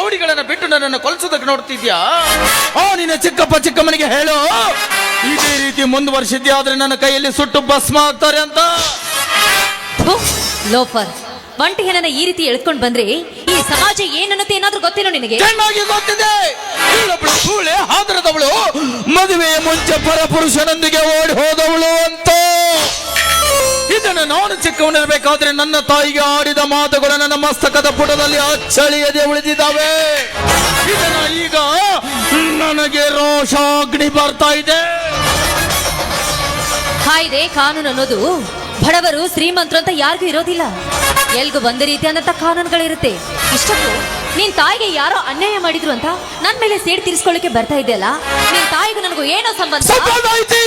ರೌಡಿಗಳನ್ನ ಬಿಟ್ಟು ನನ್ನನ್ನು ಕೊಲ್ಸೋದಕ್ಕೆ ನೋಡ್ತಿದ್ಯಾ? ಓ ನಿನ್ನ ಚಿಕ್ಕಪ್ಪ ಚಿಕ್ಕಮ್ಮನಿಗೆ ಹೇಳು. ಇದೇ ರೀತಿ ಮುಂದುವರಿಸಿದ್ಯಾ ಆದ್ರೆ ನನ್ನ ಕೈಯಲ್ಲಿ ಸುಟ್ಟು ಭಸ್ಮ ಆಗ್ತಾರೆ ಅಂತ? ಥು, ಲೋಫರ್. ಒಂಟಿಗೆ ಈ ರೀತಿ ಎಳ್ಕೊಂಡು ಬಂದ್ರೆ ಈ ಸಮಾಜ ಏನನ್ನತ್ತೆ ಏನಾದ್ರೂ ಗೊತ್ತೇನೋ ನಿನಗೆ? ಚೆನ್ನಾಗಿ ಗೊತ್ತಿದೆ. ಇಲ್ಲೊಬ್ಳು ಸೂಳೆ ಹಾದರದವಳು ಮದುವೆಯ ಮುಂಚೆ ಪರಪುರುಷನೊಂದಿಗೆ ಓಡಿ ಹೋದವಳು ಅಂತ. ನಾನು ಚಿಕ್ಕವನಿರಬೇಕಾದ್ರೆ ನನ್ನ ತಾಯಿಗೆ ಆಡಿದ ಮಾತುಗಳು ನನ್ನ ಮಸ್ತಕದ ಪುಟದಲ್ಲಿ ಅಚ್ಚಳಿಯದೆ ಉಳಿದಿದ್ದಾವೆ. ಇದನ್ನ ಈಗ ನನಗೆ ರೋಷಾಗ್ನಿ ಬರ್ತಾ ಇದೆ. ಕಾಯ್ದೆ ಕಾನೂನು ಅನ್ನೋದು ಬಡವರು ಶ್ರೀಮಂತರು ಅಂತ ಯಾರಿಗೂ ಇರೋದಿಲ್ಲ. ಎಲ್ಗೂ ಒಂದೇ ರೀತಿಯಾದಂತ ಕಾನೂನುಗಳಿರುತ್ತೆ. ಇಷ್ಟಕ್ಕೂ ನಿನ್ ತಾಯಿಗೆ ಯಾರೋ ಅನ್ಯಾಯ ಮಾಡಿದ್ರು ಅಂತ ನನ್ ಮೇಲೆ ಸೇಡ್ ತೀರಿಸ್ಕೊಳ್ಳಿಕ್ಕೆ ಬರ್ತಾ ಇದೆಯಲ್ಲ? ನಿನ್ ತಾಯಿಗೂ ನನಗೂ ಏನೋ ಸಂಬಂಧ? ಸಂಬಂಧ ಐತಿ.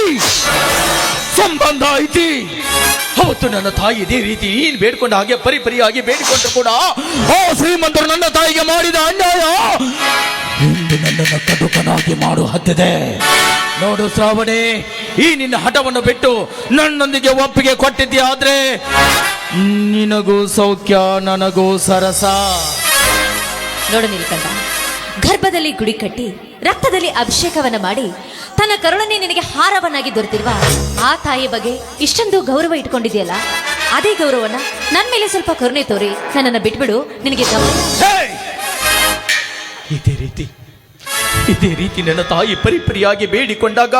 ಸಂಬಂಧ ಐತಿ. ಅವತ್ತು ನನ್ನ ತಾಯಿ ಇದೇ ರೀತಿ ನೀನ್ ಬೇಡ್ಕೊಂಡ ಹಾಗೆ ಪರಿಪರಿಯಾಗಿ ಬೇಡಿಕೊಂಡ್ರು ಕೂಡ. ಓ, ಶ್ರೀಮಂತರು ನನ್ನ ತಾಯಿಗೆ ಮಾಡಿದ ಅನ್ಯಾಯ. ಇಂದು ನನ್ನನ್ನು ಕಟುಕನಾಗಿ ಮಾಡು ಹತ್ತಿದೆ. ನೋಡು ಶ್ರಾವಣೆ, ಈ ನಿನ್ನ ಹಠವನ್ನು ಬಿಟ್ಟು ನನ್ನೊಂದಿಗೆ ಒಪ್ಪಿಗೆ ಕೊಟ್ಟಿದ್ದೀಯಾದ್ರೆ ನಿನಗೂ ಸೌಖ್ಯ, ನನಗೂ ಸರಸ. ನೋಡು ನೀಲಕಂಠ ಗರ್ಭದಲ್ಲಿ ಗುಡಿ ಕಟ್ಟಿ ರಕ್ತದಲ್ಲಿ ಅಭಿಷೇಕವನ್ನು ಮಾಡಿ ತನ್ನ ಕರುಣನೇ ನಿನಗೆ ಹಾರವನ್ನಾಗಿ ದೊರೆತಿರುವ ಆ ತಾಯಿ ಬಗ್ಗೆ ಇಷ್ಟೊಂದು ಗೌರವ ಇಟ್ಕೊಂಡಿದೆಯಲ್ಲ ಅದೇ ಗೌರವನ ನನ್ನ ಮೇಲೆ ಸ್ವಲ್ಪ ಕರುಣೆ ತೋರಿ, ನನ್ನನ್ನು ಬಿಟ್ಬಿಡು, ನಿನಗೆ ಇದೇ ರೀತಿ ಇದೇ ರೀತಿ ನನ್ನ ತಾಯಿ ಪರಿಪರಿಯಾಗಿ ಬೇಡಿಕೊಂಡಾಗ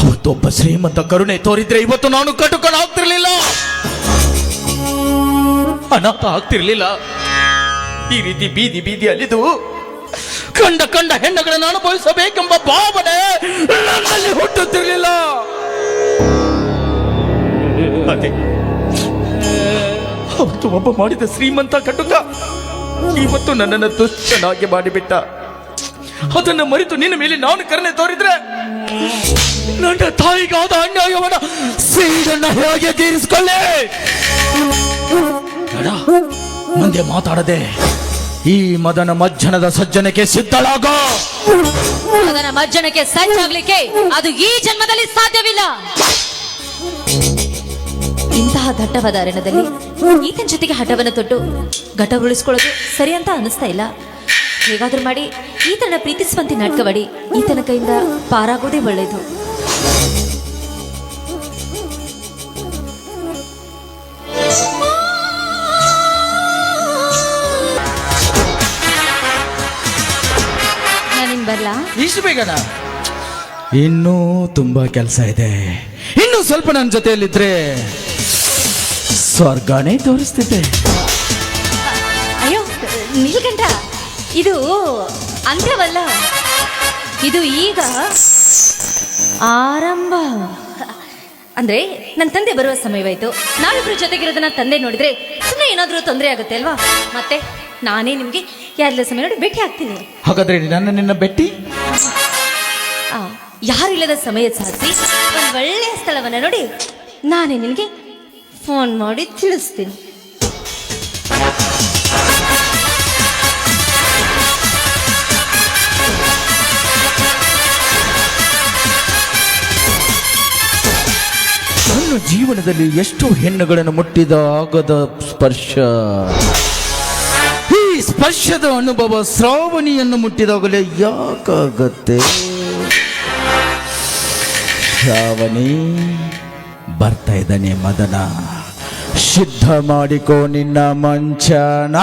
ಅವತ್ತೊಬ್ಬ ಶ್ರೀಮಂತ ಕರುಣೆ ತೋರಿದ್ರೆ ಇವತ್ತು ನಾನು ಕಟುಕನಾಗ್ತಿರ್ಲಿಲ್ಲ ಅನಾಥ ಆಗ್ತಿರ್ಲಿಲ್ಲ. ಈ ರೀತಿ ಬೀದಿ ಬೀದಿ ಅಲಿದು ಕಂಡ ಕಂಡ ಹೆಣ್ಣುಗಳನ್ನು ಅನುಭವಿಸಬೇಕೆಂಬ ಭಾವನೆ ನನ್ನಲ್ಲಿ ಹುಟ್ಟುತ್ತಿರಲಿಲ್ಲ. ಅವತ್ತು ಒಬ್ಬ ಮಾಡಿದ ಶ್ರೀಮಂತ ಕಟುಕ ಇವತ್ತು ನನ್ನನ್ನು ದುಷ್ಟನಾಗಿ ಮಾಡಿಬಿಟ್ಟ. ಅದನ್ನು ಮರೆತು ನಿನ್ನ ಮೇಲೆ ನಾನು ಕರುಣೆ ತೋರಿದ್ರೆ ನನ್ನ ತಾಯಿಗಾದ ಅನ್ಯಾಯವನ್ನ ಸೀಡನ್ನ ಹೇಗೆ ತೀರಿಸಿಕೊಳ್ಳಿ? ಮುಂದೆ ಮಾತಾಡದೆ. ಈ ಮದನ ಮಜ್ಜನದ ಸಜ್ಜನಕ್ಕೆ ಸಿದ್ಧಳಾಗೋ. ಮದನ ಮಜ್ಜನಕ್ಕೆ ಸಜ್ಜಾಗ್ಲಿಕ್ಕೆ ಅದು ಈ ಜನ್ಮದಲ್ಲಿ ಸಾಧ್ಯವಿಲ್ಲ. ಇಂತಹ ದಟ್ಟವಾದ ಅರಣ್ಯದಲ್ಲಿ ಈತನ ಜೊತೆಗೆ ಹಠವನ್ನು ತೊಟ್ಟು ಘಟ ಉಳಿಸ್ಕೊಳ್ಳೋದು ಸರಿ ಅಂತ ಅನಿಸ್ತಾ ಇಲ್ಲ. ಹೇಗಾದ್ರೂ ಮಾಡಿ ಈತನ ಪ್ರೀತಿಸುವಂತೆ ನಾಟಕವಾಡಿ ಈತನ ಕೈಯಿಂದ ಪಾರಾಗೋದೇ ಒಳ್ಳೆಯದು ಬರ್ಲಾ? ಇಷ್ಟು ಬೇಗನ? ಇನ್ನೂ ತುಂಬಾ ಕೆಲಸ ಇದೆ. ಇನ್ನು ಸ್ವಲ್ಪ ನನ್ನ ಜೊತೆಯಲ್ಲಿದ್ರೆ ಸ್ವರ್ಗನೇ ತೋರಿಸ್ತಿದ್ದೆ. ಅಯ್ಯೋ ನಿಲ್ಕಂಡ ಇದು ಅಂತ್ಯವಲ್ಲ. ಇದು ಈಗ ಆರಂಭ. ಅಂದ್ರೆ ನನ್ನ ತಂದೆ ಬರುವ ಸಮಯವಾಯ್ತು. ನಾವಿಬ್ರು ಜೊತೆಗಿರೋದನ್ನ ತಂದೆ ನೋಡಿದ್ರೆ ಸುಮ್ಮನೆ ಏನಾದರೂ ತೊಂದರೆ ಆಗುತ್ತೆ ಅಲ್ವಾ? ಮತ್ತೆ? ನಾನೇ ನಿಮಗೆ ಯಾರೆಲ್ಲ ಸಮಯ ನೋಡಿ ಭೇಟಿ ಆಗ್ತೀನಿ. ಹಾಗಾದ್ರೆ ನನ್ನ ನಿನ್ನ ಭೇಟಿ ಆ, ಯಾರು ಇಲ್ಲದ ಸಮಯ ಸಾಧಿಸಿ ಒಂದು ಒಳ್ಳೆಯ ಸ್ಥಳವನ್ನ ನೋಡಿ ನಾನೇ ನಿನಗೆ ಫೋನ್ ಮಾಡಿ ತಿಳಿಸ್ತೀನಿ. ನನ್ನ ಜೀವನದಲ್ಲಿ ಎಷ್ಟು ಹೆಣ್ಣುಗಳನ್ನು ಮುಟ್ಟಿದ ಆಗದ ಸ್ಪರ್ಶ. ಸ್ಪರ್ಶದ ಅನುಭವ ಶ್ರಾವಣಿಯನ್ನು ಮುಟ್ಟಿದಾಗಲೇ ಯಾಕಾಗತ್ತೆ? ಶ್ರಾವಣಿ ಬರ್ತಾ ಇದ್ದಾನೆ ಮದನ. ಸಿದ್ಧ ಮಾಡಿಕೋ ನಿನ್ನ ಮಂಚನ.